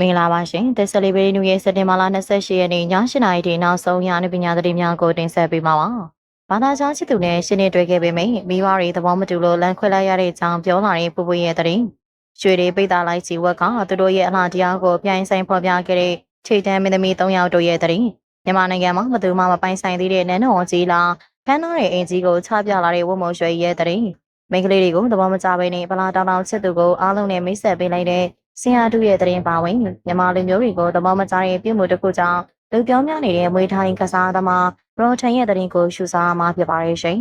မင်္ဂလာပါရှင်။ The Celebrity New Year စက်တင်ဘာလ28ရက်နေ့ည8:00နာရီထိနောက်ဆုံးရအနုပညာသတင်းများကိုတင်ဆက်ပေးမှာပါ။ဘာသာခြားချစ်သူနဲ့ရှင်းနေတွေ့ခဲ့ပေမယ့်မိဘတွေသဘောမတူလို့လမ်းခွဲလိုက်ရတဲ့အကြောင်းပြောလာတဲ့ပူပူရဲ့သတင်း။ရွှေတွေပိတ်တာလိုက်စီဝက်ကသူတို့ရဲ့အလားတရားကိုပြိုင်ဆိုင်ဖော်ပြခဲ့တဲ့ထိတ်တန်းမင်းသမီး၃ယောက်တို့ရဲ့သတင်း။မြန်မာနိုင်ငံမှာဘယ်သူမှမပိုင်ဆိုင်သေးတဲ့နန်းတော်ကြီးလားဖမ်းထားတဲ့အင်ကြီးကိုချပြလာတဲ့ဝတ်မုံရွှေရဲ့သတင်း။မိန်းကလေးတွေကိုသဘောမကျဘဲနဲ့ဗလာတောင်တောင်ချစ်သူကိုအားလုံးနဲ့မိတ်ဆက်ပေးလိုက်တဲ့ ဆင်ဟာတူရဲ့သတင်းပါဝင်မြန်မာလူမျိုးတွေကိုသဘောမကျတဲ့ပြုမှုတစ်ခုကြောင့်လူပြောများနေတဲ့မွေးထိုင်းကစားသမားရောထန်ရဲ့သတင်းကိုရှုစားမှာဖြစ်ပါရဲ့ရှင်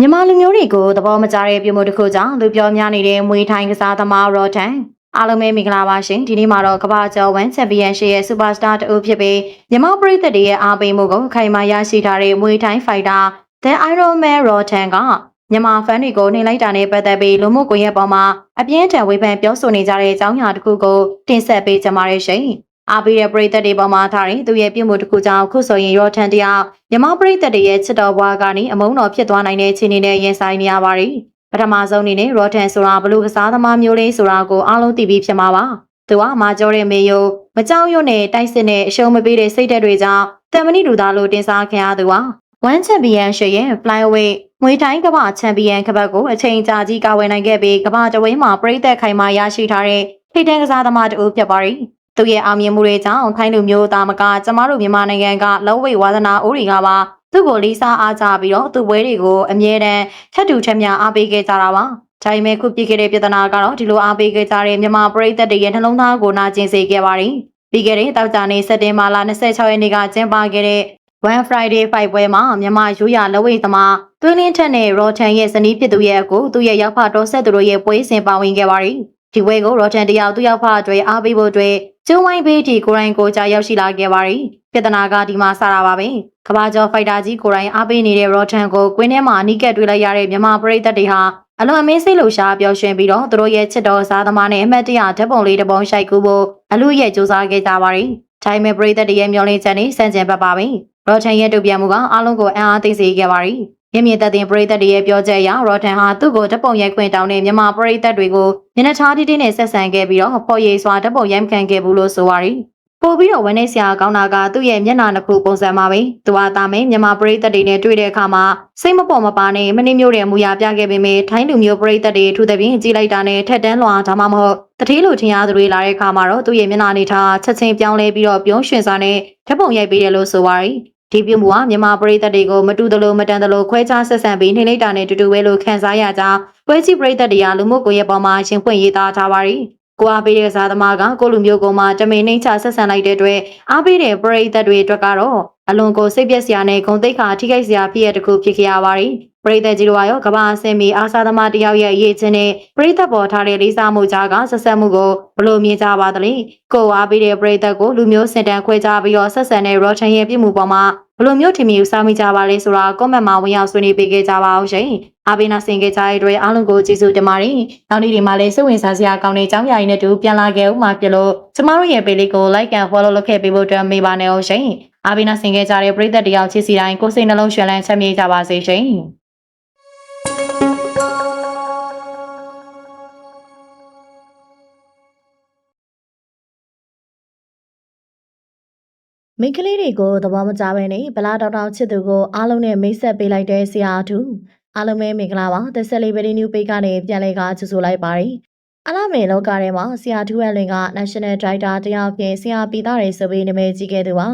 မြန်မာလူမျိုးတွေကိုသဘောမကျတဲ့ပြုမှုတစ်ခုကြောင့်လူပြောများနေတဲ့မွေးထိုင်းကစားသမားရောထန် အားလုံးပဲမင်္ဂလာပါရှင်ဒီနေ့မှာတော့ကမ္ဘာကျော်1ချန်ပီယံရှစ်ရဲ့စူပါစတာတအုပ်ဖြစ်ပြီးမြန်မာပရိသတ်တွေရဲ့အားပေးမှုကိုခိုင်မာရရှိထားတဲ့မွေထိုင်းဖိုက်တာ The Iron Man Rotan ကမြန်မာဖန်တွေကိုနှိမ်လိုက်တာနဲ့ပတ်သက်ပြီးလူမှုကွန်ရက်ပေါ်မှာအပြင်းထန်ဝေဖန်ပြောဆိုနေကြတဲ့အကြောင်းအရာတစ်ခုကိုတင်ဆက်ပေးကြပါရစေ။အားပေးတဲ့ပရိသတ်တွေပေါ်မှာထားရင်သူရဲ့ပြုမှုတစ်ခုကြောင့်ခုဆိုရင် Rotan တရားမြန်မာပရိသတ်တွေရဲ့ချစ်တော်ဘွားကနေအမုန်းတော်ဖြစ်သွားနိုင်တဲ့အခြေအနေနဲ့ရင်ဆိုင်နေရပါတယ်။ ပထမဆုံးအနေနဲ့ Rotan ဆိုတာဘလူကစားသမားမျိုးလေးဆိုတာကိုအားလုံးသိပြီးဖြစ်မှာပါ။သူကမာကျော်တဲ့မေယိုမကြောက်ရွံ့နဲ့တိုက်စစ်နဲ့အရှုံးမပေးတဲ့စိတ်ဓာတ်တွေကြောင့်တမဏိလူသားလို့တင်စားခံရသူပါ။ One Champion ရှရဲ့ Flyweight မွေတိုင်းကမ္ဘာချန်ပီယံကပတ်ကိုအချိန်ကြာကြီးကာဝယ်နိုင်ခဲ့ပြီးကမ္ဘာတဝင်းမှာပြည်သက်ခိုင်မာရရှိထားတဲ့ထိပ်တန်းကစားသမားတူဖြစ်ပါတယ်။သူရဲ့အောင်မြင်မှုတွေကြောင့်ခိုင်းလူမျိုးသားမကကျမတို့မြန်မာနိုင်ငံကလောဝိတ်ဝါသနာအိုးတွေကပါ သူ့ကိုလေးစားအားကြပြီးတော့သူ့ပွဲတွေကိုအမြဲတမ်းထပ်တူထက်မြအားပေးခဲ့ကြတာပါ။ဒါပေမဲ့ခုပြစ်ခဲ့တဲ့ပြဿနာကတော့ဒီလိုအားပေးခဲ့ကြတဲ့မြန်မာပြည်သက်တွေရဲ့နှလုံးသားကိုနာကျင်စေခဲ့ပါတယ်။ပြီးခဲ့တဲ့တောက်ကြနေစက်တင်ဘာလ26ရက်နေ့ကကျင်းပခဲ့တဲ့ One Friday Fight ပွဲမှာမြန်မာရိုးရာလက်ဝိတ်သမားသွင်းလင်းထက်နဲ့ Rotan ရဲ့ဇနီးဖြစ်သူရဲ့အကိုသူ့ရဲ့ရောက်ဖတော်ဆက်သူတို့ရဲ့ပွဲစဉ်ပါဝင်ခဲ့ပါတယ်။ဒီပွဲကို Rotan တယောက်သူ့ရောက်ဖအတွက်အားပေးဖို့အတွက် ကျုံဝိုင်းဘေးတီကိုရိုင်းကိုကြာရောက်ရှိလာခဲ့ပါတယ်။ပြဿနာကဒီမှာစတာပါပဲ။ကဘာကျော်ဖိုက်တာကြီးကိုရိုင်းအားပေးနေတဲ့ Rotan ကိုကွင်းထဲမှာအနီးကပ်တွေ့လိုက်ရတဲ့မြန်မာပရိသတ်တွေဟာအလွန်အမင်းစိတ်လှုပ်ရှားပျော်ရွှင်ပြီးတော့သူတို့ရဲ့ချစ်တော်စားသမားနဲ့အမတ်တရဓာတ်ပုံလေးတစ်ပုံရှိုက်ကူဖို့အလူရဲ့စူးစမ်းခဲ့ကြပါတယ်။ဒါပေမဲ့ပရိသတ်တွေရဲ့မျှော်လင့်ချက်နဲ့စံကျင်ဘက်ပါပဲ။ရော်ထန်ရဲ့တုံ့ပြန်မှုကအားလုံးကိုအံ့အားသိစေခဲ့ပါတယ်။ မြင့်မြင့်သက်တင်ပရိသတ်တွေရဲ့ပြောချက်အရရော်ထန်ဟာသူ့ကိုဓာတ်ပုံရိုက်ခွင့်တောင်းတဲ့မြန်မာပရိသတ်တွေကိုမျက်နှာထားတီးတီးနဲ့ဆက်ဆံခဲ့ပြီးတော့ပေါ်ရည်စွာဓာတ်ပုံရိုက်ခံခဲ့ဘူးလို့ဆိုပါတယ်။ပို့ပြီးတော့ဝန်းနေဆရာကောင်းတာကသူ့ရဲ့မျက်နှာနှစ်ခုပုံစံမှာပဲသူဟာတာမင်းမြန်မာပရိသတ်တွေနဲ့တွေ့တဲ့အခါမှာစိတ်မပေါ်မပါနဲ့မနှင်းမျိုးတဲ့မူရပြခဲ့ပေမဲ့ထိုင်းလူမျိုးပရိသတ်တွေထူသဖြင့်ကြည်လိုက်တာနဲ့ထက်တန်းလွာဒါမှမဟုတ်တတိလိုထင်ရသူတွေလာတဲ့အခါမှာတော့သူ့ရဲ့မျက်နှာနေထားချက်ချင်းပြောင်းလဲပြီးတော့ပြုံးရွှင်စွာနဲ့ဓာတ်ပုံရိုက်ပေးတယ်လို့ဆိုပါတယ် ဒီပြုမှုဟာမြန်မာပရိသတ်တွေကိုမတူတလို့မတန်တလို့ခွဲခြားဆက်ဆံပြီးနှိမ့်လိုက်တာနဲ့တူတူပဲလို့ခန်းစားရကြောင်းပွဲကြည့်ပရိသတ်တွေကလူမှုကွန်ရက်ပေါ်မှာရှင်းဖွင့်ရေးသားထားပါတယ်။ကိုအားပေးတဲ့စားသမားကကိုလူမျိုးကောင်မှတမိန်နှိမ့်ချဆက်ဆံလိုက်တဲ့အတွက်အားပေးတဲ့ပရိသတ်တွေအတွက်ကတော့အလွန်ကိုစိတ်ပျက်စရာနဲ့ဂုဏ်သိက္ခာထိခိုက်စရာဖြစ်ရတဲ့တစ်ခုဖြစ်ခဲ့ရပါတယ်။ ပရိသတ်ကြီးတို့ရောကမ္ဘာအဆင့်မီအားစားသမားတယောက်ရဲ့အရေးချင်းနဲ့ပရိသတ်ပေါ်ထားတဲ့လေးစားမှုကြားကဆက်ဆက်မှုကိုဘလို့မြင်ကြပါသလဲ။ကိုအားပေးတဲ့ပရိသတ်ကိုလူမျိုးစင်တန်ခွဲခြားပြီးတော့ဆက်ဆံတဲ့ Rotan ရဲ့ပြည်မှုပေါ်မှာဘလို့မျိုးထင်မြင်စားမိကြပါလဲဆိုတာ comment မှာဝင်ရောက်ဆွေးနွေးပေးခဲ့ကြပါအောင်ရှင်။အားပေးနာဆင်ခဲ့ကြတဲ့အတွက်အားလုံးကိုကျေးဇူးတင်ပါတယ်။နောက်နေ့ဒီမှာလည်းစိတ်ဝင်စားစရာကောင်းတဲ့အကြောင်းအရာတွေနဲ့တူပြန်လာခဲ့ဦးမှာဖြစ်လို့ကျမတို့ရဲ့ page လေးကို like and follow လုပ်ခဲ့ပေးဖို့အတွက်မေးပါနေအောင်ရှင်။အားပေးနာဆင်ခဲ့ကြတဲ့ပရိသတ်တယောက်ချစ်စီတိုင်းကိုယ်စိတ်နှလုံးရွှင်လန်းချမ်းမြေ့ကြပါစေရှင်။ မိန်းကလေးတွေကိုသဘောမကျဘဲနဲ့ဗလာတောင်တောင်ချစ်သူကိုအားလုံးနဲ့မိတ်ဆက်ပေးလိုက်တဲ့ဆရာအထူးအားလုံးပဲမင်္ဂလာပါသက်ဆက်လေးဗီဒီယိုပိတ်ကနေပြန်လဲကကြိုဆိုလိုက်ပါတယ်အလားမေလောကထဲမှာဆရာထူးရဲ့လင်က National Director တယောက်ဖြင့်ဆရာပီသားတွေဆိုပြီးနာမည်ကြီးခဲ့သူပါ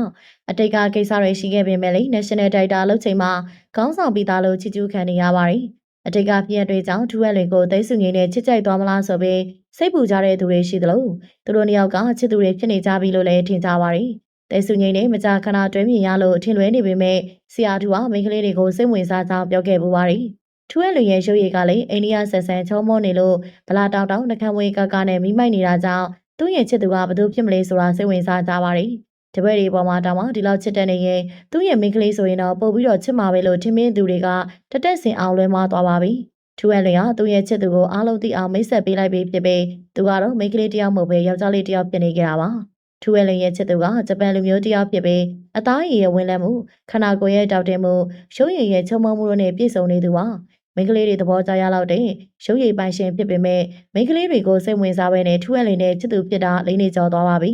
အတိတ်ကကိစ္စတွေရှိခဲ့ပေမဲ့လေ National Director လုပ်ချိန်မှာခေါင်းဆောင်ပီသားလို့ချီးကျူးခံနေရပါတယ်အတိတ်ကပြည့်တွေကြောင့်ထူးရဲ့လင်ကိုသိစုငင်းနဲ့ချစ်ကြိုက်သွားမလားဆိုပြီးစိတ်ပူကြတဲ့သူတွေရှိသလိုသူတို့နှစ်ယောက်ကချစ်သူတွေဖြစ်နေကြပြီလို့လည်းထင်ကြပါတယ် တဲစုငိမ့်နဲ့မကြာခဏတွဲမြင်ရလို့ထင်လွဲနေပေမဲ့ဆရာတူကမိန်းကလေးတွေကိုစိတ်ဝင်စားကြောင်းပြောခဲ့ပူပါတယ်။ထူးရဲ့လူရဲ့ရုပ်ရည်ကလည်းအိန္ဒိယဆန်ဆန်ချောမောနေလို့ဗလာတောင်တောင်နှကမ်းဝေးကကနဲ့မိမိုက်နေတာကြောင့်သူ့ရဲ့ချစ်သူကဘသူဖြစ်မလဲဆိုတာစိတ်ဝင်စားကြပါတယ်။တပည့်တွေပေါ်မှာတောင်မှဒီလောက်ချစ်တဲ့နေရင်သူ့ရဲ့မိန်းကလေးဆိုရင်တော့ပို့ပြီးတော့ချစ်မှာပဲလို့ထင်မင်းသူတွေကတတက်စင်အောင်လွဲမသွားပါပြီ။ထူးရဲ့လူကသူ့ရဲ့ချစ်သူကိုအားလုံးသိအောင်မိတ်ဆက်ပေးလိုက်ပြီးဖြစ်ပေသူကတော့မိန်းကလေးတယောက်မဟုတ်ပဲယောက်ျားလေးတယောက်ဖြစ်နေကြတာပါ။ ထူဝဲလင်ရဲ့ချစ်သူကဂျပန်လူမျိုးတစ်ယောက်ဖြစ်ပြီးအသားရည်ရဲ့ဝင်လက်မှုခန္ဓာကိုယ်ရဲ့တောက်တင်မှုရုပ်ရည်ရဲ့ချုံမမှုတို့နဲ့ပြည့်စုံနေသူပါမိန်းကလေးတွေသဘောကျရလောက်တဲ့ရုပ်ရည်ပိုင်ရှင်ဖြစ်ပေမဲ့မိန်းကလေးတွေကိုစိတ်ဝင်စားပဲနဲ့ထူဝဲလင်နဲ့ချစ်သူဖြစ်တာလိမ့်နေကြောသွားပါပြီ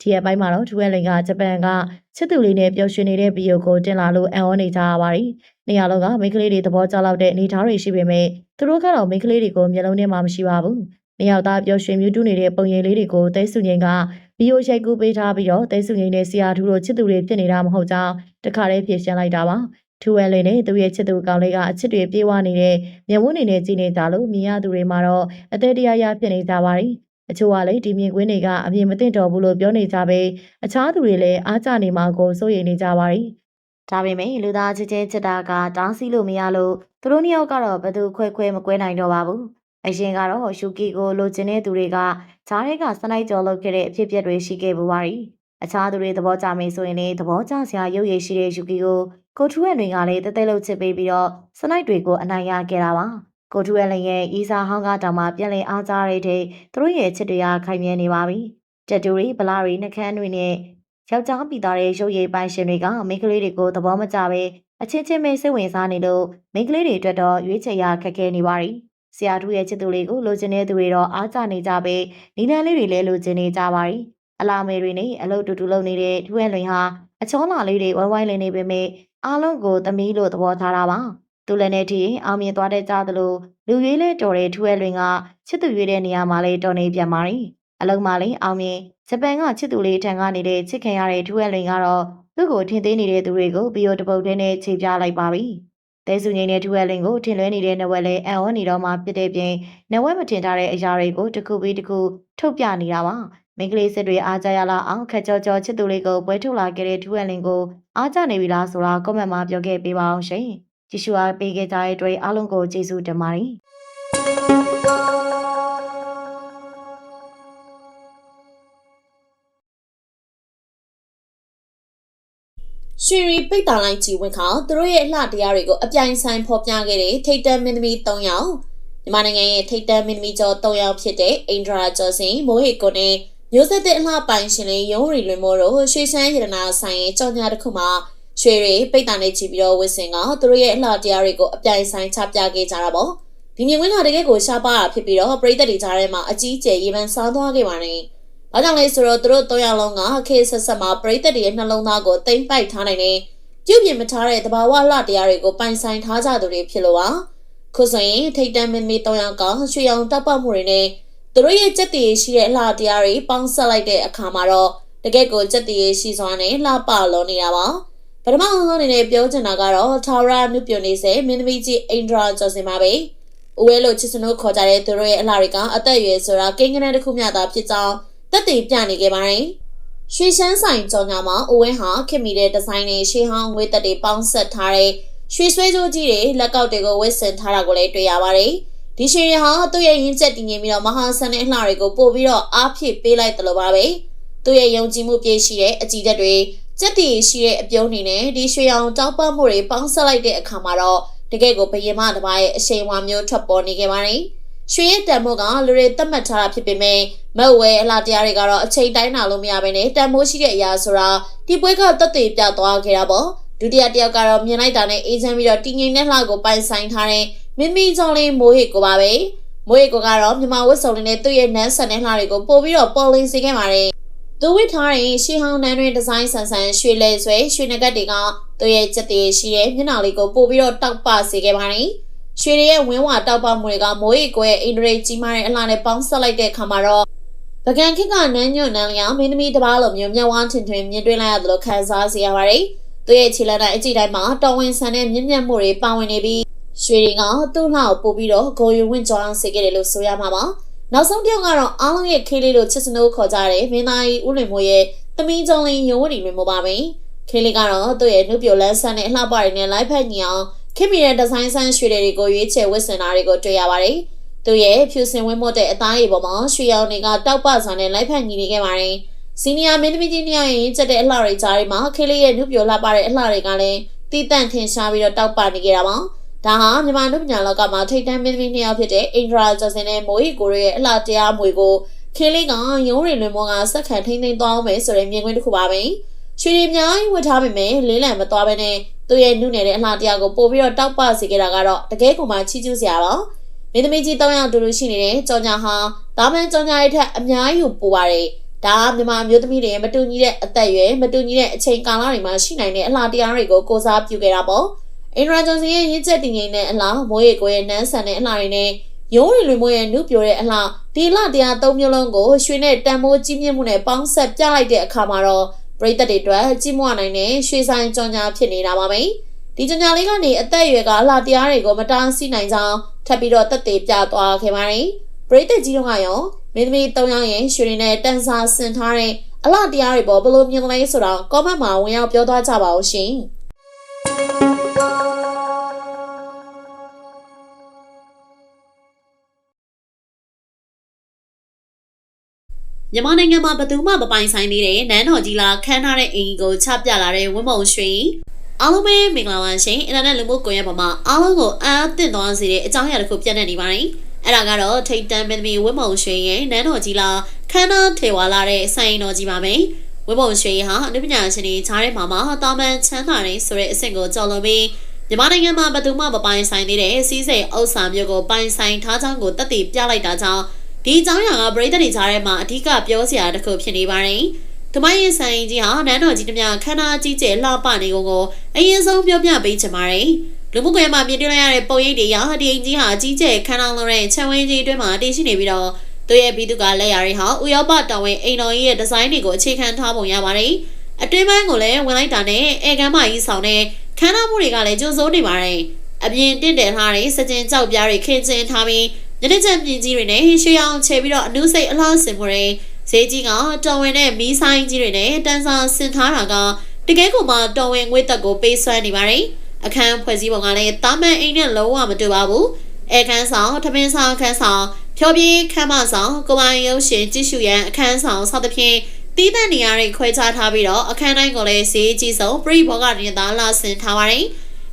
ဒီရက်ပိုင်းမှာတော့ထူဝဲလင်ကဂျပန်ကချစ်သူလေးနဲ့ပျော်ရွှင်နေတဲ့ဗီဒီယိုကိုတင်လာလို့အံ့ဩနေကြရပါတယ်နေရာလုံးကမိန်းကလေးတွေသဘောကျလောက်တဲ့အနေအထားတွေရှိပေမဲ့သူတို့ကတော့မိန်းကလေးတွေကိုမျက်လုံးထဲမှာမရှိပါဘူးနေရာသားပျော်ရွှင်မြူးတူးနေတဲ့ပုံရိပ်လေးတွေကိုသိစုငိန်က ဗီယိုရိုက်ကူးပေးထားပြီးတော့တဲစုငိန်နဲ့ဆီယာထူတို့ချစ်သူတွေဖြစ်နေတာမဟုတ်ကြောင်းတခါတည်းဖြေရှင်းလိုက်တာပါထူဝဲလေးနဲ့သူ့ရဲ့ချစ်သူကောင်လေးကအချစ်တွေပြေးဝနေတဲ့မျက်ဝန်းနေနဲ့ကြည်နေကြလို့မြင်ရသူတွေမှာတော့အသေးတရားရဖြစ်နေကြပါတယ်အချို့ကလည်းဒီမြင်ကွင်းတွေကအမြင်မသိတော့ဘူးလို့ပြောနေကြပေအခြားသူတွေလည်းအားကျနေမှာကိုစိုးရိမ်နေကြပါတယ်ဒါပေမဲ့လူသားချင်းချင်းချစ်တာကတောင်းစီလို့မရလို့သူတို့နှစ်ယောက်ကတော့ဘယ်သူခွဲခွဲမကွဲနိုင်တော့ပါဘူး အရင်ကတော့ရှူကီကိုလိုချင်တဲ့သူတွေကဂျားတွေကစနိုက်ကြော်လုပ်ခဲ့တဲ့အဖြစ်အပျက်တွေရှိခဲ့ပူပါရီအခြားသူတွေသဘောကျမယ်ဆိုရင်လည်းသဘောကျစရာရုပ်ရည်ရှိတဲ့ရှူကီကိုကိုထူရဲ့တွေကလည်းတဲတဲလှုပ်ချစ်ပေးပြီးတော့စနိုက်တွေကိုအနိုင်ရခဲ့တာပါကိုထူရဲ့လည်းရဲ့ဤစာဟောင်းကတောင်မှပြန်လည်အားကြရတဲ့သူတို့ရဲ့ချစ်တွေကခိုင်မြဲနေပါပြီတက်တူရီဗလာရီနှကန်းတွေနဲ့ယောက်ျားပြည်သားတဲ့ရုပ်ရည်ပိုင်ရှင်တွေကမိန်းကလေးတွေကိုသဘောမကျပဲအချင်းချင်းပဲစိတ်ဝင်စားနေလို့မိန်းကလေးတွေအတွက်တော့ရွေးချယ်ရခက်ခဲနေပါရီ ဆရာထူးရဲ့ချစ်သူလေးကိုလိုချင်တဲ့သူတွေတော့အားကျနေကြပဲနီနန်းလေးတွေလည်းလိုချင်နေကြပါရီအလာမေတွေနဲ့အလုပ်တူတူလုပ်နေတဲ့ထူးရဲ့လွင်ဟာအချောလာလေးတွေဝိုင်းဝိုင်းလည်နေပေမဲ့အားလုံးကိုသမီးလို့သဘောထားတာပါသူလည်းနဲ့ထိအောင်မြင်သွားတဲ့ကြားသလိုလူရွေးလဲတော်တဲ့ထူးရဲ့လွင်ကချစ်သူရွေးတဲ့နေရာမှာလည်းတော်နေပြန်ပါရီအလုံးမလေးအောင်မြင်ဂျပန်ကချစ်သူလေးထံကနေတဲ့ချစ်ခင်ရတဲ့ထူးရဲ့လွင်ကတော့သူ့ကိုထင်သေးနေတဲ့သူတွေကိုဘီယိုတပုတ်ထဲနဲ့ခြေပြလိုက်ပါပြီ။ တဲစုငိမ့်တဲ့ထူဝဲလင်းကိုထင်လွဲနေတဲ့နဝက်လည်းအံ့ဩနေတော့မှဖြစ်တဲ့ပြင်နဝက်မထင်ထားတဲ့အရာတွေကိုတစ်ခုပြီးတစ်ခုထုတ်ပြနေတာပါ။မိန်းကလေးစစ်တွေအားကြရလာအောင်ခက်ကြောကြောချစ်သူလေးကိုပွဲထုတ်လာခဲ့တဲ့ထူဝဲလင်းကိုအားကြနေပြီလားဆိုတာကွန်မန့်မှာပြောခဲ့ပေးပါအောင်ရှင်။ကြည့်ရှုအားပေးခဲ့ကြတဲ့အတွက်အားလုံးကိုကျေးဇူးတင်ပါတယ်။ ရွှေရီပိတ်တာလိုက်ကြည်ဝင်ခါသူတို့ရဲ့အလှတရားတွေကိုအပြိုင်ဆိုင်ဖော်ပြခဲ့တဲ့ထိတ်တန်းမင်းသမီး၃ယောက်မြန်မာနိုင်ငံရဲ့ထိတ်တန်းမင်းသမီးကျော်၃ယောက်ဖြစ်တဲ့အိန္ဒရာကျော်စင်မိုးဟေကိုနဲ့မျိုးဆက်တဲ့အလှပိုင်ရှင်လေးရုံးရီလွင်မိုးတို့ရွှေချမ်းရတနာဆိုင်ရဲ့ကြော်ညာတစ်ခုမှာရွှေရီပိတ်တာနဲ့ကြည်ပြီးတော့ဝစ်စင်ကသူတို့ရဲ့အလှတရားတွေကိုအပြိုင်ဆိုင်ချပြခဲ့ကြတာပေါ့ဒီမြင်ကွင်းလာတကယ်ကိုရှားပါတာဖြစ်ပြီးတော့ပြည်သက်တွေကြားထဲမှာအကြီးအကျယ်ရေပန်းစားသွားခဲ့ပါတယ်။ ဘာကြောင့်လဲဆိုတော့သူတို့၃ယောက်လုံးကခေတ်ဆက်ဆက်မှာပြည်သက်တွေရဲ့နှလုံးသားကိုတိမ့်ပိုက်ထားနိုင်တဲ့ပြုတ်ပြင်မထားတဲ့တဘာဝလှတရားတွေကိုပိုင်ဆိုင်ထားကြသူတွေဖြစ်လို့ပါခုဆိုရင်ထိတ်တန်းမင်းမီတောင်ရောက်ကရွှေရောင်တပ်ပတ်မှုတွေနဲ့သူတို့ရဲ့စက်တည်ရှိတဲ့အလှတရားတွေပေါင်းဆက်လိုက်တဲ့အခါမှာတော့တကယ့်ကိုစက်တည်ရှိစွာနဲ့လှပလောနေတာပါပထမအဆုံးအနေနဲ့ပြောချင်တာကတော့ထာဝရနုပြနေစေမင်းသမီးကြီးအိန္ဒရာကျော်စင်ပါပဲဦးဝဲလို့ချစ်စနိုးခေါ်ကြတဲ့သူတို့ရဲ့အလှတွေကအသက်အရွယ်ဆိုတာကိန်းဂဏန်းတစ်ခုမျှသာဖြစ်ကြောင်း တက်တည်ပြနေခဲ့ပါတယ်ရွှေရှမ်းဆိုင်ကြော်ညာမှာအဝင်းဟာခင်မီတဲ့ဒီဇိုင်းနဲ့ရှေးဟောင်းငွေသက်တွေပေါင်းဆက်ထားတဲ့ရွှေဆွဲကြိုးကြီးတွေလက်ကောက်တွေကိုဝတ်ဆင်ထားတာကိုလည်းတွေ့ရပါတယ်။ဒီရှင်ရဟာသူ့ရဲ့ရင်းချက်တည်ငြိမ်ပြီးတော့မဟာဆန်တဲ့အလှတွေကိုပို့ပြီးတော့အားဖြည့်ပေးလိုက်တယ်လို့ပါပဲ။သူ့ရဲ့ယုံကြည်မှုပြည့်ရှိတဲ့အကြည်သက်တွေစက်တည်ရှိတဲ့အပြုံးတွေနဲ့ဒီရွှေရောင်တောက်ပမှုတွေပေါင်းဆက်လိုက်တဲ့အခါမှာတော့တကယ့်ကိုဘယင်မတစ်ပါးရဲ့အရှိန်အဝါမျိုးထွက်ပေါ်နေခဲ့ပါတယ်။ ရွှေရဲ့တန်မိုးကလူတွေသတ်မှတ်ထားတာဖြစ်ပေမဲ့မက်ဝဲအလားတရားတွေကတော့အချိန်တိုင်းနာလို့မရဘဲနဲ့တန်မိုးရှိတဲ့အရာဆိုတာဒီပွဲကတက်သေးပြသွားခဲ့တာပေါ့ဒုတိယတစ်ယောက်ကတော့မြင်လိုက်တာနဲ့အေးချမ်းပြီးတော့တင်းငင်တဲ့လှကိုပိုင်ဆိုင်ထားတဲ့မင်းမီကြောင့်လေးမိုးဟစ်ကိုပါပဲမိုးဟစ်ကိုကတော့မြန်မာဝတ်စုံလေးနဲ့သူ့ရဲ့နန်းဆန်တဲ့လှတွေကိုပို့ပြီးတော့ပေါ်လင်းစေခဲ့ပါတယ်သူဝစ်ထားတဲ့ရှေးဟောင်းနန်းတွင်ဒီဇိုင်းဆန်ဆန်ရွှေလဲဆွဲရွှေနဂတ်တွေကသူ့ရဲ့စက်တည်ရှိတဲ့မျက်နှာလေးကိုပို့ပြီးတော့တောက်ပစေခဲ့ပါတယ် ရွှေရဲ့ဝင်းဝါတောက်ပမှုတွေကမိုးရီကိုရဲ့အင်ဒရိကြီးမားတဲ့အလှနဲ့ပေါင်းဆက်လိုက်တဲ့အခါမှာတော့ပကံခက်ကနန်းညွန့်နန်းလျောင်းမင်းသမီးတစ်ပါးလိုမျိုးမျက်ဝန်းထင်ထင်မြင်တွေ့လိုက်ရသလိုခံစားစေရပါတယ်။သူရဲ့ခြေလက်တိုင်းအကြည့်တိုင်းမှာတော်ဝင်ဆန်တဲ့မြင့်မြတ်မှုတွေပါဝင်နေပြီးရွှေတွေကသူ့လှကိုပို့ပြီးတော့ဂုံယူဝင့်ကြောင်းစေခဲ့တယ်လို့ဆိုရမှာပါ။နောက်ဆုံးတစ်ယောက်ကတော့အားလုံးရဲ့ခေးလေးလိုချစ်စနိုးခေါ်ကြတဲ့မင်းသားကြီးဦးလွင်မိုးရဲ့သမီးကြောင့်လင်းရုံဝတီလွင်မိုးပါပဲ။ခေးလေးကတော့သူ့ရဲ့နှုတ်ပြလန်းဆန်းတဲ့အလှပတွေနဲ့လိုက်ဖက်ညီအောင် ခင်မီရဲ့ဒီဇိုင်းဆန်းရွှေတွေကိုရွေးချယ်ဝတ်ဆင်တာတွေကိုတွေ့ရပါတယ်။သူရဲ့ဖြူစင်ဝင်းမွတ်တဲ့အသားရည်ပေါ်မှာရွှေရောင်တွေကတောက်ပစွာနဲ့လိုက်ဖက်ညီနေခဲ့ပါတယ်။စီနီယာမင်းသမီးကြီးနှစ်ယောက်ရင်ချက်တဲ့အလှတွေကြားထဲမှာခေလေးရဲ့နှုတ်ပြလှပတဲ့အလှတွေကလည်းတီးတန့်ထင်ရှားပြီးတော့တောက်ပနေကြတာပါ။ဒါဟာမြန်မာလူပညာလောကမှာထိတ်တန့်မင်းသမီးနှစ်ယောက်ဖြစ်တဲ့အင်ဒရာဂျစင်နဲ့မိုဟီကိုရဲ့အလှတရားအမွေကိုခင်းလေးကရုံးရီလွင်မောကစက်ခံထိမ့်သိမ်းသွားအောင်မယ်ဆိုတဲ့မြင်ကွင်းတစ်ခုပါပဲရွှေရီအများကြီးဝတ်ထားပေမဲ့လေးလံမသွားဘဲနဲ့ သူ့ရဲ့နှုတ်နယ်တဲ့အလှတရားကိုပို့ပြီးတော့တောက်ပစေခဲ့တာကတော့တကယ်ကိုမှချီးကျူးစရာပါမင်းသမီးကြီးတောင်းရတူတူရှိနေတဲ့ကြောင်ညာဟာဒါမှန်ကြောင်ညာရဲ့ထက်အများကြီးကိုပိုပါတယ်ဒါကမြန်မာမျိုးသမီးတွေမတူညီတဲ့အသက်အရွယ်မတူညီတဲ့အချိန်ကာလတွေမှာရှိနိုင်တဲ့အလှတရားတွေကိုကိုစားပြုခဲ့တာပေါ့အင်ဒရာဂျွန်စီရဲ့ရင့်ချက်တည်ငြိမ်တဲ့အလှမိုးရေကိုရဲ့နန်းဆန်တဲ့အလှတွေနဲ့ရုံးရီလွင်မိုးရဲ့နှုတ်ပြိုတဲ့အလှဒီလှတရားသုံးမျိုးလုံးကိုရွှေနဲ့တန်မိုးကြီးမြင့်မှုနဲ့ပေါင်းဆက်ပြလိုက်တဲ့အခါမှာတော့ ပရိသတ်တွေအတွက်ကြီးမွနိုင်တဲ့ရွှေဆိုင်ကြောင်ညာဖြစ်နေတာပါပဲဒီကြောင်ညာလေးကနေအသက်အရွယ်ကအလှတရားတွေကိုမတားဆီးနိုင်ကြောင်းထပ်ပြီးတော့တက်သေးပြသွားခဲ့ပါတယ်ပရိသတ်ကြီးတို့ကရောမင်းသမီး၃ယောက်ရဲ့ရွှေတွေနဲ့တန်ဆာဆင်ထားတဲ့အလှတရားတွေပေါ်ဘယ်လိုမြင်လဲဆိုတော့ comment မှာဝင်ရောက်ပြောသွားကြပါဦးရှင်။ မြန်မာနိုင်ငံမှာဘယ်သူမှမပိုင်ဆိုင်သေးတဲ့နန်းတော်ကြီးလာခန်းထားတဲ့အင်ကြီးကိုချပြလာတဲ့ဝင်းမုံရွှေအားလုံးပဲမင်္ဂလာပါရှင်အင်တာနက်လူမှုကွန်ရက်ပေါ်မှာအားလုံးကိုအားသင့်သွားစေတဲ့အကြောင်းအရာတစ်ခုပြန့်နေပါတယ်အဲ့ဒါကတော့ထိတ်တန်မင်းသမီးဝင်းမုံရွှေရဲ့နန်းတော်ကြီးလာခန်းထားထေဝါလာတဲ့ဆိုင်တော်ကြီးပါမယ်ဝင်းမုံရွှေဟာအနုပညာရှင်တွေခြားတဲ့မှာမှာတာမန်ချမ်းသာတဲ့ဆိုတဲ့အဆင့်ကိုကြော်လွန်ပြီးမြန်မာနိုင်ငံမှာဘယ်သူမှမပိုင်ဆိုင်သေးတဲ့စီးစိမ်ဥစ္စာမျိုးကိုပိုင်ဆိုင်ထားကြောင်းကိုတက်တည်ပြလိုက်တာကြောင့် ဒီအကြောင်းအရာကပရိသတ်တွေကြားထဲမှာအဓိကပြောစရာတစ်ခုဖြစ်နေပါတယ်။ဓမ္မရင်ဆိုင်ကြီးဟာနန်းတော်ကြီးတမခန္ဓာကြီးကျယ်လှပနေကုန်ကိုအရင်ဆုံးပြောပြပေးချင်ပါတယ်။လူမှုကွန်ရက်မှာမြင်တွေ့လိုက်ရတဲ့ပုံရိပ်တွေရောဒီအင်ကြီးဟာကြီးကျယ်ခန္ဓာလုံးတဲ့ခြံဝင်းကြီးအတွင်းမှာတည်ရှိနေပြီးတော့သူရဲ့ဘီသူကလက်ရာတွေဟာဥရောပတော်ဝင်အိမ်တော်ကြီးရဲ့ဒီဇိုင်းတွေကိုအခြေခံထားပုံရပါတယ်။အတွင်းပိုင်းကိုလည်းဝင်လိုက်တာနဲ့အဲကမ်းမကြီးဆောင်တဲ့ခန္ဓာမှုတွေကလည်းကြိုးစိုးနေပါတယ်။အပြင်တင့်တယ်ထားတဲ့စကြင်ကြောက်ပြားတွေခင်းကျင်းထားပြီး ညနေချက်မြင့်ကြီးတွေနဲ့ရွှေအောင်ချေပြီးတော့အနုစိတ်အလားစင်မှုတွေဈေးကြီးကတော်ဝင်တဲ့မီးဆိုင်ကြီးတွေနဲ့တန်းစာဆင်ထားတာကတကယ်ကိုမှတော်ဝင်ငွေသက်ကိုပေးဆွမ်းနေပါတယ်အခန်းဖွဲ့စည်းပုံကလည်းတာမန်အိမ်နဲ့လုံးဝမတူပါဘူးအဲခန်းဆောင်ထမင်းဆောင်ခန်းဆောင်ဖြောပြေးခန်းမဆောင်ကိုပိုင်ရုပ်ရှင်ကြည့်ရှုရန်အခန်းဆောင်စသဖြင့်တီးတဲ့နေရာတွေခွဲခြားထားပြီးတော့အခန်းတိုင်းကိုလည်းဈေးကြီးဆုံးပရိဘောကနေသားလာဆင်ထားပါတယ်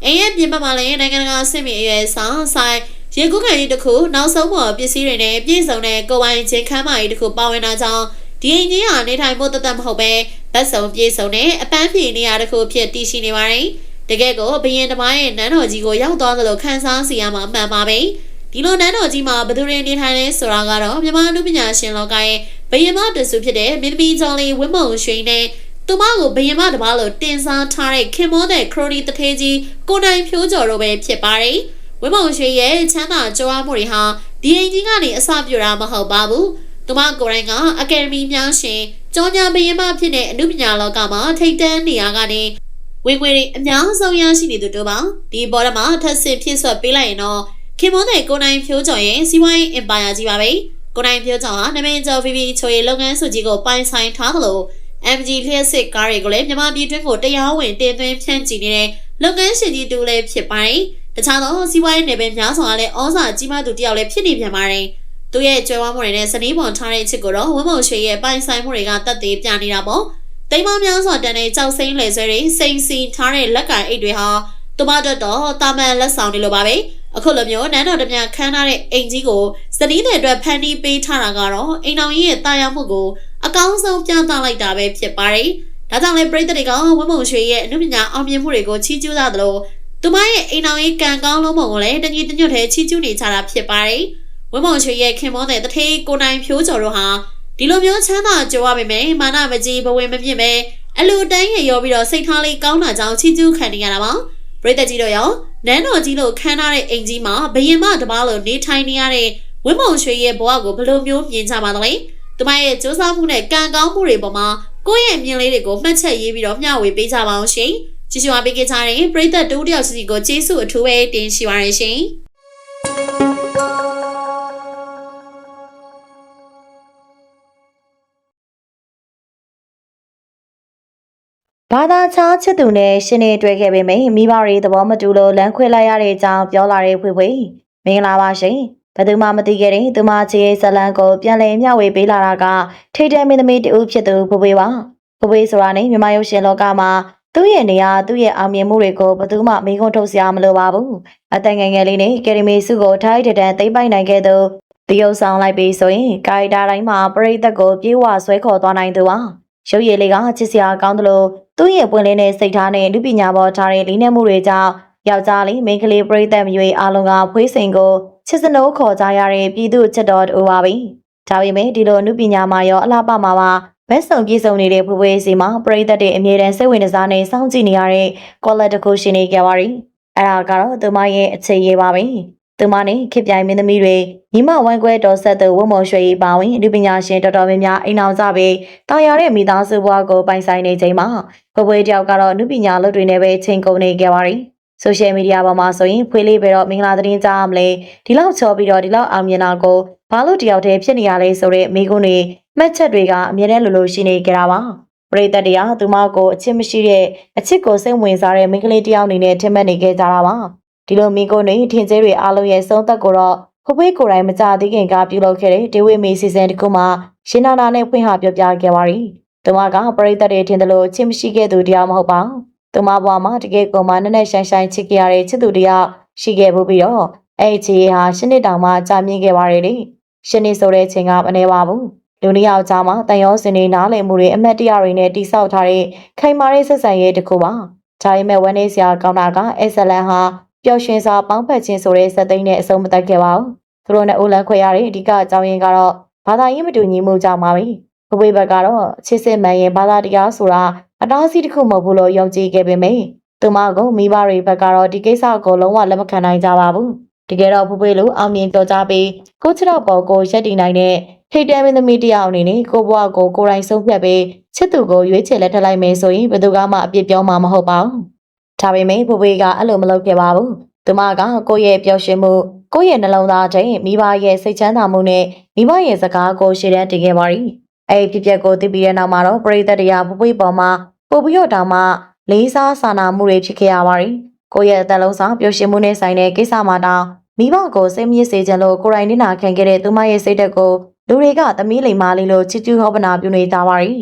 အိမ်ရဲ့ပြင်ပမှာလည်းနိုင်ငံတကာဆင့်မီအရွယ်ဆောင်ဆိုင် ရေကူးခံကြီးတစ်ခုနောက်ဆုံးပေါ်ပစ္စည်းတွေနဲ့ပြည့်စုံတဲ့ကိုပိုင်ချင်းခမ်းမကြီးတစ်ခုပါဝင်တာကြောင့်ဒီအင်ကြီးဟာနေထိုင်ဖို့တသက်မဟုတ်ပဲဗတ်စုံပြည့်စုံတဲ့အပန်းဖြေနေရာတစ်ခုဖြစ်တည်ရှိနေပါတယ်။တကယ်ကိုဘရင်တမိုင်းရဲ့နန်းတော်ကြီးကိုရောက်သွားသလိုခန်းစားစီရမှာမှန်ပါပဲ။ဒီလိုနန်းတော်ကြီးမှာဘသူတွေနေထိုင်လဲဆိုတာကတော့မြန်မာလူပညာရှင်လောကရဲ့ဘရင်မတဆူဖြစ်တဲ့မင်းသမီးကျော်လေးဝင်းမုံရွှေနဲ့သူမကိုဘရင်မတပါလို့တင်စားထားတဲ့ခင်မောတဲ့ခရိုနီတထေးကြီးကိုနိုင်ဖြိုးကျော်တို့ပဲဖြစ်ပါတယ်။ ဝင်းမုံရွှေရဲ့ချမ်းသာကြွားမှုတွေဟာဒီအင်ကြီးကနေအစပြတာမဟုတ်ပါဘူး။သူမကိုယ်တိုင်ကအကယ်ဒမီများရှင်ကျော်ညာဘရင်မဖြစ်တဲ့အမှုပညာလောကမှာထိတ်တန်းနေရာကနေဝင်ငွေတွေအများဆုံးရရှိနေသူတို့ပါဒီဘော်ဒမှာထပ်ဆင့်ဖြစ်ဆွတ်ပေးလိုက်ရင်တော့ခင်မွန်းတဲ့ကိုနိုင်ဖြိုးကျော်ရဲ့စီးပွားရေးအင်ပါယာကြီးပါပဲကိုနိုင်ဖြိုးကျော်ဟာနမင်းကျော် VV ချိုရဲ့လုပ်ငန်းစုကြီးကိုပိုင်ဆိုင်ထားသလို MG လျှက်စစ်ကားတွေကိုလည်းမြန်မာပြည်တွင်းကိုတရားဝင်တင်သွင်းဖြန့်ချီနေတဲ့လုပ်ငန်းရှင်ကြီးတူလည်းဖြစ်ပါတယ် တခြားသောစီးပွားရေးနယ်ပယ်များစွာလည်းဩဇာကြီးမားသူတယောက်လည်းဖြစ်နေပြန်ပါတယ်။သူရဲ့ကြွယ်ဝမှုတွေနဲ့စနီးပေါ်ထားတဲ့အချစ်ကိုတော့ဝင်းမုံရွှေရဲ့ပိုင်ဆိုင်မှုတွေကတတ်သေးပြနေတာပေါ့။တိမ်မများစွာတန်တဲ့ကြောက်စိမ့်လေဆွဲတွေစိန်စီထားတဲ့လက်ကင်အိတ်တွေဟာသူမတို့တော့တာမန်လက်ဆောင်တွေလိုပါပဲ။အခုလိုမျိုးနန်းတော်တမခန်းထားတဲ့အိမ်ကြီးကိုစနီးတဲ့အတွက်ဖန်တီးပေးထားတာကတော့အိမ်တော်ကြီးရဲ့တာယာမှုကိုအကောင်းဆုံးပြသလိုက်တာပဲဖြစ်ပါတယ်။ဒါကြောင့်လည်းပြည်သူတွေကဝင်းမုံရွှေရဲ့အမှုပညာအောင်မြင်မှုတွေကိုချီးကျူးကြသလို သူမရဲ့အိမ်အောင်ရေးကံကောင်းလုံးပုံကိုလည်းတညီတညွတ်ထဲချီးကျူးနေကြတာဖြစ်ပါတယ်။ဝင်းမောင်ရွှေရဲ့ခင်မောတဲ့တထေးကိုနိုင်ဖြိုးကျော်တို့ဟာဒီလိုမျိုးချမ်းသာကြွားပေမဲ့မာနမကြီးဘဝင်မပြစ်ပဲအလူတန်းရရောပြီးတော့စိတ်ထားလေးကောင်းတာကြောင့်ချီးကျူးခံနေရတာပါ။ပြည်သက်ကြီးတို့ရောနန်းတော်ကြီးလို့ခမ်းထားတဲ့အိမ်ကြီးမှာဘယင်မတပားလို့နေထိုင်နေရတဲ့ဝင်းမောင်ရွှေရဲ့ဘဝကိုဘယ်လိုမျိုးမြင်ကြပါသလဲ။သူမရဲ့စူးစမ်းမှုနဲ့ကံကောင်းမှုတွေပေါ်မှာကိုယ့်ရဲ့မြင်လေးတွေကိုမှတ်ချက်ရေးပြီးတော့မျှဝေပေးကြပါအောင်ရှင်။ ကြည့်ရှုအားပေးကြတဲ့ပရိသတ်တူတယောက်စီကိုကျေးဇူးအထူးပဲတင်ရှိပါရရှင်။ဘာသာခြားချစ်သူနဲ့ရှင်နေတွေ့ခဲ့ပေမယ့်မိဘတွေသဘောမတူလို့လမ်းခွဲလိုက်ရတဲ့အကြောင်းပြောလာတဲ့ဖွေဖွေမင်္ဂလာပါရှင်ဘယ်သူမှမသိခဲ့တဲ့သူမချေဇလန်ကိုပြန်လည်မျှဝေပေးလာတာကထိတ်တဲမင်းသမီးတူဖြစ်သူဖွေဖွေပါဖွေဖွေဆိုတာနဲ့မြမရုပ်ရှင်လောကမှာ သူ့ရဲ့နေရာသူ့ရဲ့အောင်မြင်မှုတွေကိုဘယ်သူမှမေးခွန်းထုတ်စရာမလိုပါဘူးအသက်ငယ်ငယ်လေးနဲ့ကယ်ဒမီစုကိုထိုက်တန်သိမ့်ပိုက်နိုင်ခဲ့သူတရုပ်ဆောင်လိုက်ပြီးဆိုရင်ကာရီတာတိုင်းမှာပရိသတ်ကိုပြေးဝဆွဲခေါ်သွားနိုင်သူပါရုပ်ရည်လေးကချစ်စရာကောင်းသလိုသူ့ရဲ့ပွင့်လင်းတဲ့စိတ်ထားနဲ့လူပညာပေါ်ထားတဲ့လေးနက်မှုတွေကြောင့်ယောက်ျားလေးမိန်းကလေးပရိသတ်မျိုးအားလုံးကဖွေးစိန်ကိုချစ်စနိုးခေါ်ကြရတဲ့ပြည်သူချစ်တော်တူပါပြီဒါပေမဲ့ဒီလိုလူပညာမှာရောအလားပါမှာပါ ဘက်ဆောင်ပြည်စုံနေတဲ့ဖွေးဖွေးစီမှာပရိသတ်တွေအမြဲတမ်းစိတ်ဝင်စားနေစောင့်ကြည့်နေရတဲ့ quality တစ်ခုရှိနေကြပါရီအဲ့ဒါကတော့သူမရဲ့အခြေရပါပဲသူမနဲ့ခေပြိုင်မင်းသမီးတွေညီမဝိုင်းကွဲတော်ဆက်သူဝတ်မော်ရွှေဤပါဝင်လူပညာရှင်တော်တော်များများအိမ်အောင်ကြပြီးတာယာတဲ့မိသားစုဘဝကိုပိုင်ဆိုင်နေချိန်မှာဖွေးဖွေးတယောက်ကတော့လူပညာလုပ်တွေနဲ့ပဲချိန်ကုန်နေကြပါရီဆိုရှယ်မီဒီယာပေါ်မှာဆိုရင်ဖွေးလေးပဲတော့မင်္ဂလာသတင်းကြားမလဲဒီလောက်ချောပြီးတော့ဒီလောက်အောင်မြင်တာကိုဘာလို့တယောက်တည်းဖြစ်နေရလဲဆိုတော့မိကုန်းတွေ မှတ်ချက်တွေကအမြဲတမ်းလိုလိုရှိနေကြတာပါပရိသတ်တရားသူမကိုအချစ်မရှိတဲ့အချစ်ကိုစိတ်ဝင်စားတဲ့မိန်းကလေးတစ်ယောက်အနေနဲ့ထင်မှတ်နေခဲ့ကြတာပါဒီလိုမိကုန်းတွေထင်သေးတွေအားလုံးရဲ့ဆုံးသက်ကိုတော့ဖဖွေးကိုယ်တိုင်မကြသေးခင်ကပြုလုပ်ခဲ့တဲ့ဒေဝေမီစီစဉ်တစ်ခုမှာရှင်းနာနာနဲ့ဖွင့်ဟပြောပြခဲ့ပါရီသူမကပရိသတ်တွေထင်တယ်လို့အချစ်မရှိခဲ့သူတရားမဟုတ်ပါဘူးသူမဘွားမှာတကယ်ကိုမှနက်နက်ရှိုင်းရှိုင်းချစ်ကြရတဲ့ချစ်သူတယောက်ရှိခဲ့ဖို့ပြီးတော့အဲ့ဒီချီဟာရှင်းနှစ်တောင်မှကြာမြင့်ခဲ့ပါရလေရှင်းနှစ်ဆိုတဲ့ချိန်ကမနေပါဘူး လူနှစ်ယောက်ကြားမှာတန်ရောစင်နေနားလည်မှုတွေအမတ်တရားတွေနဲ့တိဆောက်ထားတဲ့ခိုင်မာတဲ့ဆက်ဆံရေးတစ်ခုပါဒါပေမဲ့ဝန်းနေစရာကောင်းတာကအက်ဆလန်ဟာပျော်ရွှင်စွာပေါင်းဖက်ခြင်းဆိုတဲ့စက်သိန်းနဲ့အဆုံးမတက်ခဲ့ပါဘူးသူတို့နဲ့အိုလန်ခွဲရတဲ့အဓိကအကြောင်းရင်းကတော့ဘာသာရေးမတူညီမှုကြောင့်ပါပဲဘဝေဘက်ကတော့ချစ်စစ်မှန်ရင်ဘာသာတရားဆိုတာအတားအဆီးတစ်ခုမဟုတ်ဘူးလို့ယုံကြည်ခဲ့ပေမယ့်သူမကမိဘတွေဘက်ကတော့ဒီကိစ္စကိုလုံးဝလက်မခံနိုင်ကြပါဘူးတကယ်တော့ဖွေးဖွေးလိုအောင်မြင်ကြော်ကြပြီးကိုချတော့ပေါ်ကိုရက်တည်နိုင်တဲ့ ထိတ်တဲမင်းသမီးတယောက်အနေနဲ့ကိုဘွားကိုကိုယ်တိုင်ဆုံးဖြတ်ပြီးချစ်သူကိုရွေးချယ်လက်ထပ်လိုက်မယ်ဆိုရင်ဘယ်သူမှအပြစ်ပြောမှာမဟုတ်ပါဘူးဒါပေမဲ့ဖွေးဖွေးကအဲ့လိုမလုပ်ခဲ့ပါဘူးသူမကကိုယ့်ရဲ့ပျော်ရွှင်မှုကိုယ့်ရဲ့နှလုံးသားချိန်မိဘရဲ့စိတ်ချမ်းသာမှုနဲ့မိဘရဲ့စကားကိုရှေ့တန်းတင်ခဲ့ပါရီအဲ့ဒီဖြစ်ပျက်ကိုသိပြီးတဲ့နောက်မှာတော့ပရိသတ်တရားဖွေးဖွေးပေါ်မှာပို့ပြီးတော့တောင်မှလေးစားစာနာမှုတွေဖြစ်ခဲ့ရပါရီကိုယ့်ရဲ့အသက်လုံးဆောင်ပျော်ရွှင်မှုနဲ့ဆိုင်တဲ့ကိစ္စမှာတောင်မိဘကိုစိတ်မြင့်စေခြင်းလို့ကိုယ်တိုင်နစ်နာခံခဲ့တဲ့သူမရဲ့စိတ်ဓာတ်ကို လူတွေကသမီးလိမ်မာလေးလို့ချစ်ကျူးဟောပနာပြုနေကြပါရီ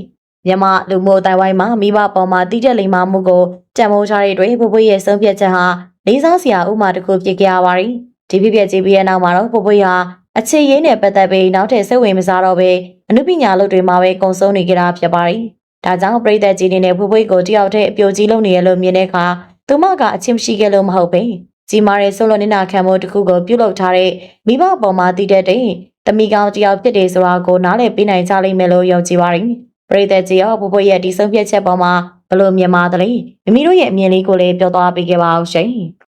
မြန်မာလူမျိုးတိုင်ဝိုင်းမှာမိဘပေါ်မှာတိကျလိမ်မာမှုကိုကြံမိုးချတဲ့အတွက်ဖွေးဖွေးရဲ့ဆုံးဖြတ်ချက်ဟာလေးစားစရာဥမာတစ်ခုဖြစ်ခဲ့ရပါရီဒီဖြစ်ပျက်ကြီးပြီးတဲ့နောက်မှာတော့ဖွေးဖွေးဟာအခြေရင်းနဲ့ပတ်သက်ပြီးနောက်ထပ်စိတ်ဝင်မစားတော့ဘဲအနုပညာလုပ်တွေမှာပဲကုံဆုံးနေကြတာဖြစ်ပါရီဒါကြောင့်ပြည်သက်ကြီးနေနဲ့ဖွေးဖွေးကိုတယောက်တည်းအပြိုကြီးလုပ်နေရလို့မြင်တဲ့အခါသူမကအချင်းမရှိခဲ့လို့မဟုတ်ပဲ ကြီးမားတဲ့ဆုံးလွန်နေတာခံမှုတစ်ခုကိုပြုလုပ်ထားတဲ့မိဘအပေါ်မှာတည်တဲ့တဲ့တမိကောင်တယောက်ဖြစ်တယ်ဆိုတာကိုနားလည်ပေးနိုင်ကြလိမ့်မယ်လို့ယုံကြည်ပါတယ်။ပြည်သက်ကြီးရောဖွေးဖွေးရဲ့ဒီဆုံးဖြတ်ချက်ပေါ်မှာဘလို့မြင်ပါသလဲမိမိတို့ရဲ့အမြင်လေးကိုလည်းပြောသွားပေးခဲ့ပါအောင်ရှင်။